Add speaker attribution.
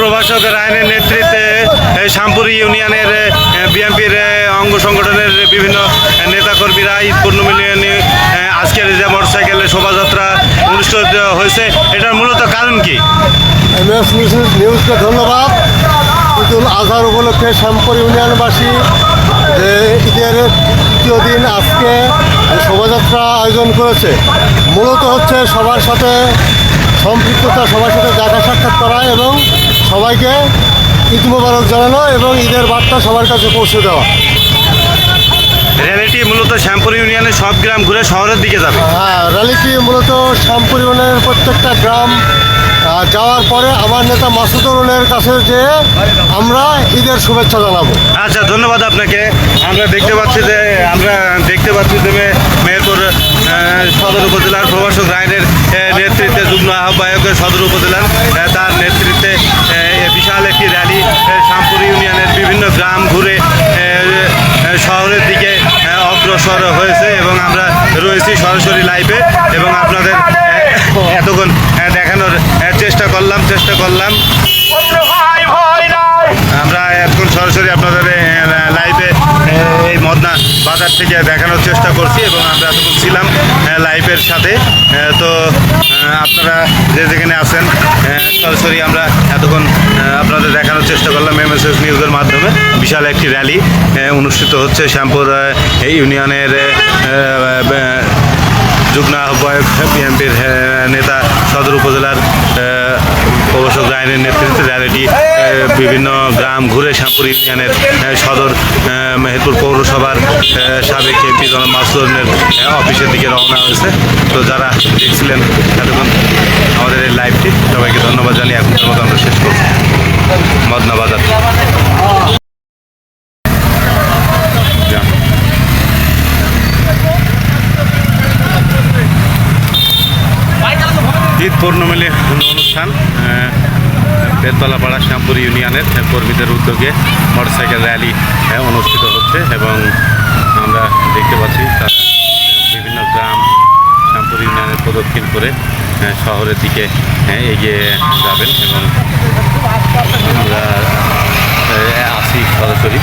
Speaker 1: প্রভাষক রায়নের নেতৃত্বে শ্যামপুরি ইউনিয়নের বিএনপির অঙ্গ সংগঠনের বিভিন্ন নেতাকর্মীরা ঈদ পূর্ণ মিলিয়নে আজকের যে মোটরসাইকেলের শোভাযাত্রা অনুষ্ঠিত হয়েছে, এটার মূলত কারণ কি?
Speaker 2: নিউজকে ধন্যবাদ। ঈদুল আজহার উপলক্ষে শ্যামপুর ইউনিয়নবাসী, যে ঈদের তৃতীয় দিন আজকে শোভাযাত্রা আয়োজন করেছে, মূলত হচ্ছে সবার সাথে সম্পৃক্ততা, সবার সাথে দেখা সাক্ষাৎ করা এবং সবাইকে ঈদ মোবারক জানানো এবং ঈদের বার্তা সবার কাছে পৌঁছে দেওয়া।
Speaker 1: র্যালিটি মূলত শ্যামপুর ইউনিয়নের সব গ্রাম ঘুরে শহরের দিকে যাবে।
Speaker 2: হ্যাঁ র্যালিটি মূলত শ্যামপুর ইউনিয়নের প্রত্যেকটা গ্রাম যাওয়ার পরে আমার নেতা মাসুদ মাসুদুরের কাছে যেয়ে আমরা ঈদের শুভেচ্ছা জানাব।
Speaker 1: আচ্ছা ধন্যবাদ আপনাকে। আমরা দেখতে পাচ্ছি যে আমরা দেখতে পাচ্ছি যে মেহেরপুর সদর উপজেলার প্রভাষক রায়নের নেতৃত্বে যুগ্ম আহ্বায়ক সদর উপজেলার তার নেতৃত্বে একটি র্যালি শ্যামপুর ইউনিয়নের বিভিন্ন গ্রাম ঘুরে শহরের দিকে অগ্রসর হয়েছে এবং আমরা রয়েছি সরাসরি লাইভে এবং আপনাদের এতক্ষণ দেখানোর চেষ্টা করলাম চেষ্টা করলাম। আমরা এখন সরাসরি আপনাদের লাইভে এই মদনা বাজার থেকে দেখানোর চেষ্টা করছি এবং আমরা এতক্ষণ ছিলাম। লাইভের সাথে। তো আপনারা যে যেখানে আছেন সরাসরি আমরা এতক্ষণ আপনাদের দেখানোর চেষ্টা করলাম এমএসএস নিউজের মাধ্যমে। বিশাল একটি র্যালি অনুষ্ঠিত হচ্ছে শ্যামপুর ইউনিয়নের যুগ্ম আহ্বায়ক বিএনপির নেতা সদর উপজেলার প্রভাষক রায়নের নেতৃত্বে র্যালিটি বিভিন্ন গ্রাম ঘুরে শ্যামপুর ইউনিয়নের সদর মেহেরপুর পৌরসভার সাবেক এমপি জনাব মাসুদনের অফিসের দিকে রওনা হয়েছে। তো যারা দেখছিলেন, এতক্ষণ আমাদের এই লাইভটি সবাইকে ধন্যবাদ জানিয়ে এখন আমরা শেষ করব মদনা বাজার যা। ঈদ পূর্ণমিলে অনুষ্ঠান বেলতলাপাড়া শ্যামপুর ইউনিয়নের কর্মীদের উদ্যোগে মোটরসাইকেল র্যালি অনুষ্ঠিত হচ্ছে এবং আমরা দেখতে পাচ্ছি তারা বিভিন্ন গ্রাম শ্যামপুর ইউনিয়নের প্রদক্ষিণ করে শহরের দিকে এগিয়ে যাবেন এবং আমরা আসি সরাসরি।